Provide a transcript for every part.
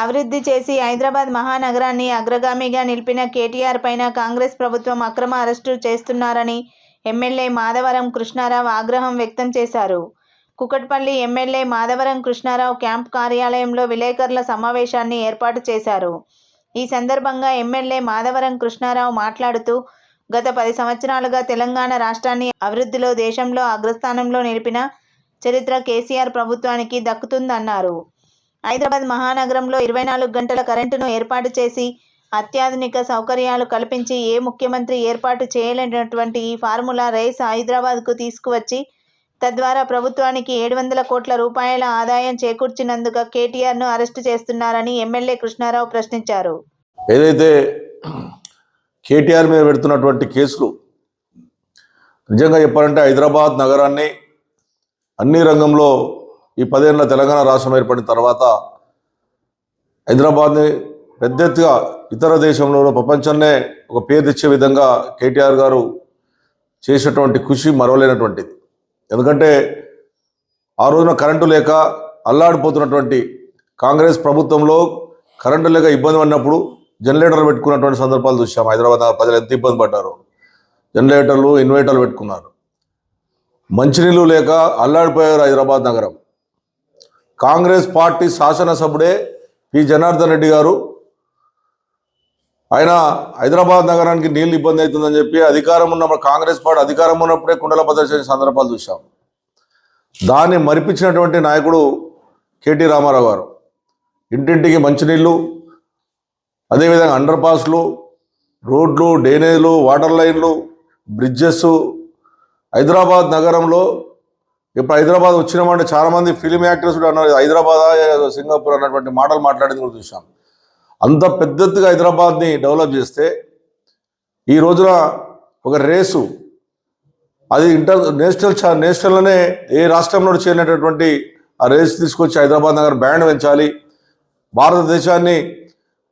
అభివృద్ధి చేసి హైదరాబాద్ మహానగరాన్ని అగ్రగామిగా నిలిపిన కేటీఆర్ పైన కాంగ్రెస్ ప్రభుత్వం అక్రమ అరెస్టు చేస్తున్నారని ఎమ్మెల్యే మాధవరం కృష్ణారావు ఆగ్రహం వ్యక్తం చేశారు. కుకట్పల్లి ఎమ్మెల్యే మాధవరం కృష్ణారావు క్యాంప్ కార్యాలయంలో విలేకరుల సమావేశాన్ని ఏర్పాటు చేశారు. ఈ సందర్భంగా ఎమ్మెల్యే మాధవరం కృష్ణారావు మాట్లాడుతూ గత పది సంవత్సరాలుగా తెలంగాణ రాష్ట్రాన్ని అభివృద్ధిలో దేశంలో అగ్రస్థానంలో నిలిపిన చరిత్ర కేసీఆర్ ప్రభుత్వానికి దక్కుతుందన్నారు. హైదరాబాద్ మహానగరంలో ఇరవై నాలుగు గంటల కరెంటును ఏర్పాటు చేసి అత్యాధునిక సౌకర్యాలు కల్పించి ఏ ముఖ్యమంత్రి ఏర్పాటు చేయలేనటువంటి ఈ ఫార్ములా రైస్ హైదరాబాద్కు తీసుకువచ్చి తద్వారా ప్రభుత్వానికి ఏడు వందల కోట్ల రూపాయల ఆదాయం చేకూర్చినందుకు కేటీఆర్ను అరెస్టు చేస్తున్నారని ఎమ్మెల్యే కృష్ణారావు ప్రశ్నించారు. ఏదైతే కేటీఆర్ మీద పెడుతున్నటువంటి కేసులు నిజంగా చెప్పాలంటే హైదరాబాద్ నగరాన్ని అన్ని రంగంలో ఈ పదేళ్ళ తెలంగాణ రాష్ట్రం ఏర్పడిన తర్వాత హైదరాబాద్ని పెద్ద ఎత్తుగా ఇతర దేశంలో ప్రపంచాన్నే ఒక పేరు తెచ్చే విధంగా కేటీఆర్ గారు చేసినటువంటి కృషి మరవలేనటువంటిది. ఎందుకంటే ఆ రోజున కరెంటు లేక అల్లాడిపోతున్నటువంటి కాంగ్రెస్ ప్రభుత్వంలో కరెంటు లేక ఇబ్బంది పడినప్పుడు జనరేటర్లు పెట్టుకున్నటువంటి సందర్భాలు చూసాం హైదరాబాద్ ప్రజలు ఎంత ఇబ్బంది పడ్డారు. జనరేటర్లు ఇన్వర్టర్లు పెట్టుకున్నారు. మంచినీళ్ళు లేక అల్లాడిపోయారు హైదరాబాద్ నగరం. కాంగ్రెస్ పార్టీ శాసనసభ్యుడే పి. జనార్దన్ రెడ్డి గారు. ఆయన హైదరాబాద్ నగరానికి నీళ్ళు ఇబ్బంది అవుతుందని చెప్పి అధికారం ఉన్నప్పుడు కాంగ్రెస్ పార్టీ అధికారం ఉన్నప్పుడే కుండల ప్రదర్శన సందర్భాలు చూశాం. దాన్ని మరిపించినటువంటి నాయకుడు కేటీ రామారావు గారు. ఇంటింటికి మంచినీళ్ళు అదేవిధంగా అండర్ పాస్లు రోడ్లు డ్రైనేజ్లు వాటర్ లైన్లు బ్రిడ్జెస్ హైదరాబాద్ నగరంలో ఇప్పుడు హైదరాబాద్ వచ్చినామంటే చాలామంది ఫిలిం యాక్టర్స్ కూడా అన్నారు హైదరాబాద్ సింగపూర్ అన్నటువంటి మాటలు మాట్లాడింది కూడా చూసాం అంత పెద్దగా హైదరాబాద్ని డెవలప్ చేస్తే ఈ రోజున ఒక రేసు అది ఇంటర్ నేషనల్ నేషనల్లోనే ఏ రాష్ట్రంలో చేరినటువంటి ఆ రేస్ తీసుకొచ్చి హైదరాబాద్ నగర్ బ్యాండ్ పెంచాలి. భారతదేశాన్ని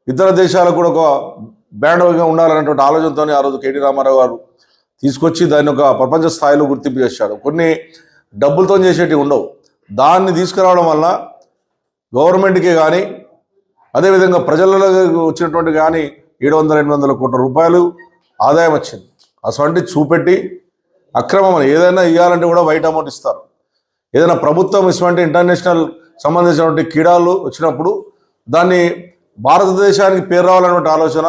ఇతర దేశాలకు కూడా ఒక బ్యాండ్గా ఉండాలన్నటువంటి ఆలోచనతో ఆ రోజు కేటీ రామారావు గారు తీసుకొచ్చి దాన్ని ఒక ప్రపంచ స్థాయిలో గుర్తింపు చేశారు. కొన్ని డబ్బులతో చేసేటివి ఉండవు. దాన్ని తీసుకురావడం వల్ల గవర్నమెంట్కి కానీ అదేవిధంగా ప్రజలలో వచ్చినటువంటి కానీ ఏడు వందల ఎనిమిది వందల కోట్ల రూపాయలు ఆదాయం వచ్చింది. అటువంటి చూపెట్టి అక్రమం అని ఏదైనా ఇవ్వాలంటే కూడా వైట్ అమౌంట్ ఇస్తారు. ఏదైనా ప్రభుత్వం ఇటువంటి ఇంటర్నేషనల్ సంబంధించినటువంటి క్రీడలు వచ్చినప్పుడు దాన్ని భారతదేశానికి పేరు రావాలన్నటువంటి ఆలోచన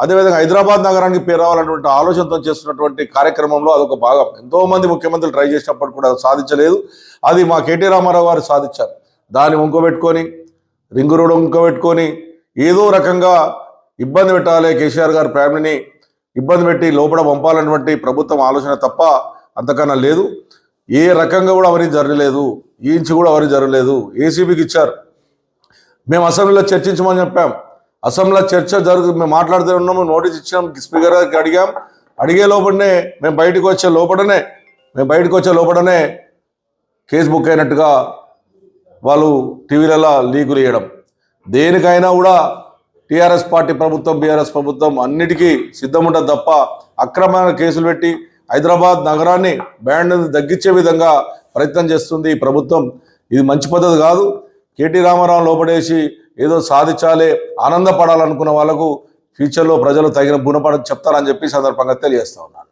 అదేవిధంగా హైదరాబాద్ నగరానికి పేరు రావాలన్నటువంటి ఆలోచనతో చేస్తున్నటువంటి కార్యక్రమంలో అదొక భాగం. ఎంతో మంది ముఖ్యమంత్రులు ట్రై చేసినప్పుడు కూడా అది సాధించలేదు. అది మా కేటీ రామారావు గారు సాధించారు. దాన్ని వంకబెట్టుకొని రింగు రోడ్ వంకబెట్టుకొని ఏదో రకంగా ఇబ్బంది పెట్టాలి కేసీఆర్ గారి ఫ్యామిలీని ఇబ్బంది పెట్టి లోపల పంపాలన్నటువంటి ప్రభుత్వం ఆలోచన తప్ప అంతకన్నా లేదు. ఏ రకంగా కూడా ఎవరికి జరగలేదు. ఈ ఇంచు కూడా ఎవరికి జరగలేదు. ఏసీబీకి ఇచ్చారు. మేము అసెంబ్లీలో చర్చించమని చెప్పాం. అసెంబ్లీలో చర్చ జరుగుతుంది మేము మాట్లాడుతూ ఉన్నాము నోటీస్ ఇచ్చాం స్పీకర్ గారికి అడిగాం. అడిగే లోపలనే మేము బయటకు వచ్చే లోపలనే మేము బయటకు వచ్చే లోపలనే కేసు బుక్ అయినట్టుగా వాళ్ళు టీవీలలో లీకులు వేయడం దేనికైనా కూడా టీఆర్ఎస్ పార్టీ ప్రభుత్వం బీఆర్ఎస్ ప్రభుత్వం అన్నిటికీ సిద్ధం ఉంటుంది తప్ప అక్రమమైన కేసులు పెట్టి హైదరాబాద్ నగరాన్ని బ్యాండ్ తగ్గించే విధంగా ప్రయత్నం చేస్తుంది ఈ ప్రభుత్వం. ఇది మంచి పద్ధతి కాదు. కేటీ రామారావు లోపడేసి ఏదో సాధించాలి ఆనందపడాలనుకున్న వాళ్ళకు ఫ్యూచర్లో ప్రజలు తగిన గుణపడ చెప్తారని చెప్పి సందర్భంగా తెలియజేస్తా ఉన్నాను.